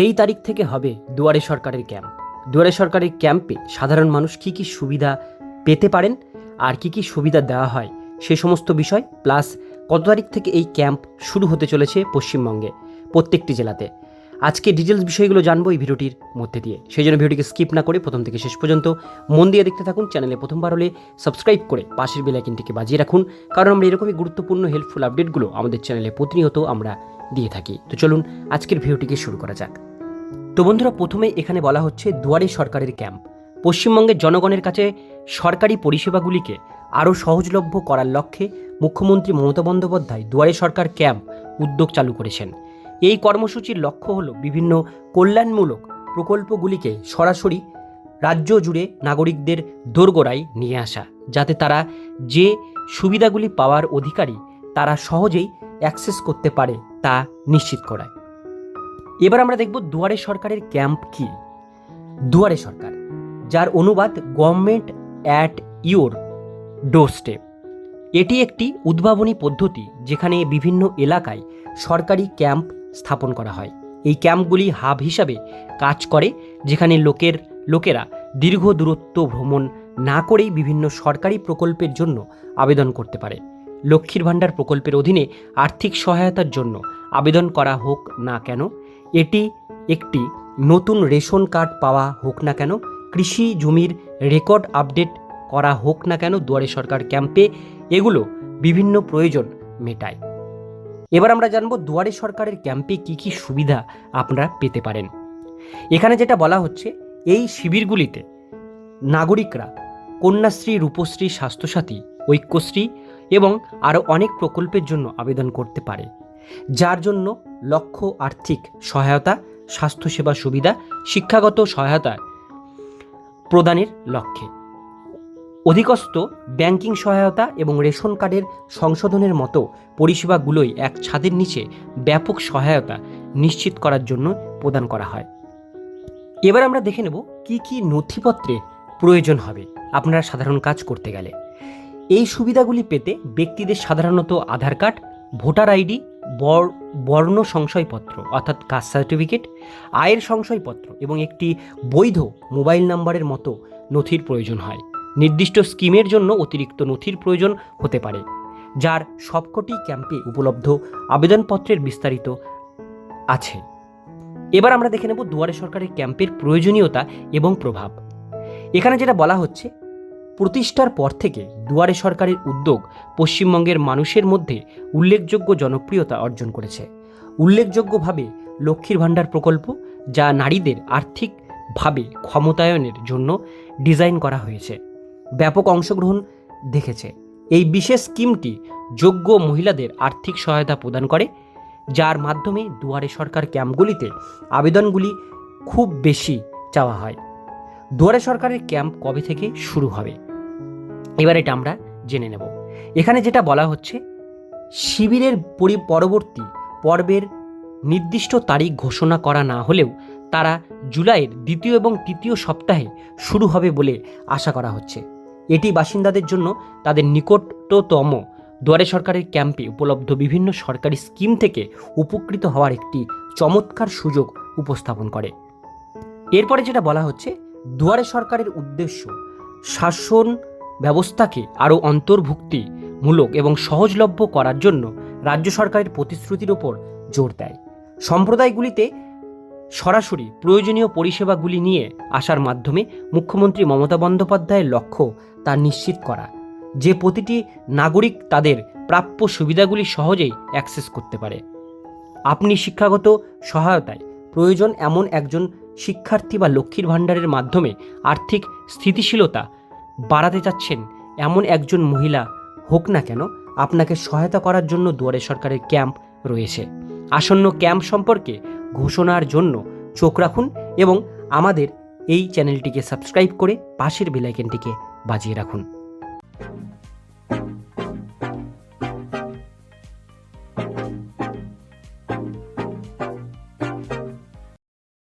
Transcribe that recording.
এই তারিখ থেকে হবে দুয়ারে সরকারের ক্যাম্প। দুয়ারে সরকারের ক্যাম্পে সাধারণ মানুষ কি কি সুবিধা পেতে পারেন আর কি কি সুবিধা দেওয়া হয় সে সমস্ত বিষয়, প্লাস কত তারিখ থেকে এই ক্যাম্প শুরু হতে চলেছে পশ্চিমবঙ্গে প্রত্যেকটি জেলাতে। আজকে ডিটেলস বিষয়গুলো জানব এই ভিডিওটির মধ্যে দিয়ে। সেই জন্য ভিডিওটিকে স্কিপ না করে প্রথম থেকে শেষ পর্যন্ত মন দিয়ে দেখতে থাকুন, চ্যানেলে প্রথমবার হলে সাবস্ক্রাইব করে পাশের বেলাইকিনটিকে বাজিয়ে রাখুন, কারণ আমরা এরকমই গুরুত্বপূর্ণ হেল্পফুল আপডেটগুলো আমাদের চ্যানেলে প্রতিনিয়ত আমরা দিয়ে থাকি। তো চলুন আজকের ভিডিওটিকে শুরু করা যাক। তো বন্ধুরা, প্রথমে এখানে বলা হচ্ছে দুয়ারে সরকারের ক্যাম্প। পশ্চিমবঙ্গের জনগণের কাছে সরকারি পরিষেবাগুলিকে আরও সহজলভ্য করার লক্ষ্যে মুখ্যমন্ত্রী মমতা বন্দ্যোপাধ্যায় দুয়ারে সরকার ক্যাম্প উদ্যোগ চালু করেছেন। এই কর্মসূচির লক্ষ্য হল বিভিন্ন কল্যাণমূলক প্রকল্পগুলিকে সরাসরি রাজ্য জুড়ে নাগরিকদের দোরগোড়ায় নিয়ে আসা, যাতে তারা যে সুবিধাগুলি পাওয়ার অধিকারী তারা সহজেই অ্যাক্সেস করতে পারে তা নিশ্চিত করায়। এবার আমরা দেখব দুয়ারে সরকারের ক্যাম্প কি। দুয়ারে সরকার, যার অনুবাদ government at your doorstep এটি একটি উদ্ভাবনী পদ্ধতি যেখানে বিভিন্ন এলাকায় সরকারি ক্যাম্প স্থাপন করা হয়। এই ক্যাম্পগুলি হাব হিসাবে কাজ করে, যেখানে লোকের, লোকেরা দীর্ঘ দূরত্ব ভ্রমণ না করেই বিভিন্ন সরকারি প্রকল্পের জন্য আবেদন করতে পারে। লক্ষ্মীর ভাণ্ডার প্রকল্পের অধীনে আর্থিক সহায়তার জন্য আবেদন করা হোক না কেন? এটি একটি নতুন রেশন কার্ড পাওয়া হোক না কেন? কৃষি জমির রেকর্ড আপডেট করা হোক না কেন? দুয়ারে সরকার ক্যাম্পে এগুলো বিভিন্ন প্রয়োজন মেটায়। এবার আমরা জানব দুয়ারে সরকারের ক্যাম্পে কি কি সুবিধা আপনারা পেতে পারেন। এখানে যেটা বলা হচ্ছে, এই শিবিরগুলিতে নাগরিকরা কন্যাশ্রী, রূপশ্রী, স্বাস্থ্যসাথী, ঐক্যশ্রী এবং আরও অনেক প্রকল্পের জন্য আবেদন করতে পারে, যার জন্য লক্ষ্য, আর্থিক সহায়তা, স্বাস্থ্যসেবা সুবিধা, শিক্ষাগত সহায়তা প্রদানের লক্ষ্যে। অধিকস্ত ব্যাংকিং সহায়তা এবং রেশন কার্ডের সংশোধনের মতো পরিষেবাগুলোই এক ছাদের নিচে ব্যাপক সহায়তা নিশ্চিত করার জন্য প্রদান করা হয়। এবার আমরা দেখে নেব কি কি নথিপত্রের প্রয়োজন হবে। আপনারা সাধারণ কাজ করতে গেলে। এই সুবিধাগুলি পেতে ব্যক্তিদের সাধারণত আধার কার্ড, ভোটার আইডি বর্ণ সংশয়পত্র, অর্থাৎ কাস্ট সার্টিফিকেট, আয়ের সংশয়পত্র এবং একটি বৈধ মোবাইল নাম্বারের মতো নথির প্রয়োজন হয়। নির্দিষ্ট স্কিমের জন্য অতিরিক্ত নথির প্রয়োজন হতে পারে, যার সবকটি ক্যাম্পে উপলব্ধ আবেদনপত্রের বিস্তারিত আছে। এবার আমরা দেখে নেব দুয়ারে সরকারের ক্যাম্পের প্রয়োজনীয়তা এবং প্রভাব। এখানে যেটা বলা হচ্ছে প্রতিষ্ঠার পর থেকে দুয়ারে সরকারের উদ্যোগ পশ্চিমবঙ্গের মানুষের মধ্যে উল্লেখযোগ্য জনপ্রিয়তা অর্জন করেছে। উল্লেখযোগ্যভাবে লক্ষ্মীর ভাণ্ডার প্রকল্প, যা নারীদের আর্থিকভাবে ক্ষমতায়নের জন্য ডিজাইন করা হয়েছে, ব্যাপক অংশগ্রহণ দেখেছে। এই বিশেষ স্কিমটি যোগ্য মহিলাদের আর্থিক সহায়তা প্রদান করে, যার মাধ্যমে দুয়ারে সরকার ক্যাম্পগুলিতে আবেদনগুলি খুব বেশি চাওয়া হয়। দুয়ারে সরকারের ক্যাম্প কবে থেকে শুরু হবে? এবার এটা আমরা জেনে নেব। এখানে যেটা বলা হচ্ছে, শিবিরের পরি, পরবর্তী পর্বের নির্দিষ্ট তারিখ ঘোষণা করা না হলেও তারা জুলাইয়ের দ্বিতীয় এবং তৃতীয় সপ্তাহে শুরু হবে বলে আশা করা হচ্ছে। এটি বাসিন্দাদের জন্য তাদের নিকটতম দুয়ারে সরকারের ক্যাম্পে উপলব্ধ বিভিন্ন সরকারি স্কিম থেকে উপকৃত হওয়ার একটি চমৎকার সুযোগ উপস্থাপন করে। এরপরে যেটা বলা হচ্ছে, দুয়ারে সরকারের উদ্দেশ্য শাসন ব্যবস্থাকে আরও অন্তর্ভুক্তিমূলক এবং সহজলভ্য করার জন্য রাজ্য সরকারের প্রতিশ্রুতির ওপর জোর দেয়। সম্প্রদায়গুলিতে সরাসরি প্রয়োজনীয় পরিষেবাগুলি নিয়ে আসার মাধ্যমে মুখ্যমন্ত্রী মমতা বন্দ্যোপাধ্যায়ের লক্ষ্য তা নিশ্চিত করা। যে প্রতিটি নাগরিক তাদের প্রাপ্য সুবিধাগুলি সহজেই অ্যাক্সেস করতে পারে। আপনি শিক্ষাগত সহায়তায় প্রয়োজন এমন একজন শিক্ষার্থী বা লক্ষ্মীর ভাণ্ডারের মাধ্যমে আর্থিক স্থিতিশীলতা বাড়াতে চাচ্ছেন এমন একজন মহিলা, হোক না কেন, আপনাকে সহায়তা করার জন্য দুয়ারে সরকারের ক্যাম্প রয়েছে। আসন্ন ক্যাম্প সম্পর্কে ঘোষণার জন্য চোখ রাখুন এবং আমাদের এই চ্যানেলটিকে সাবস্ক্রাইব করে পাশের বেলাইকেনটিকে বাজিয়ে রাখুন।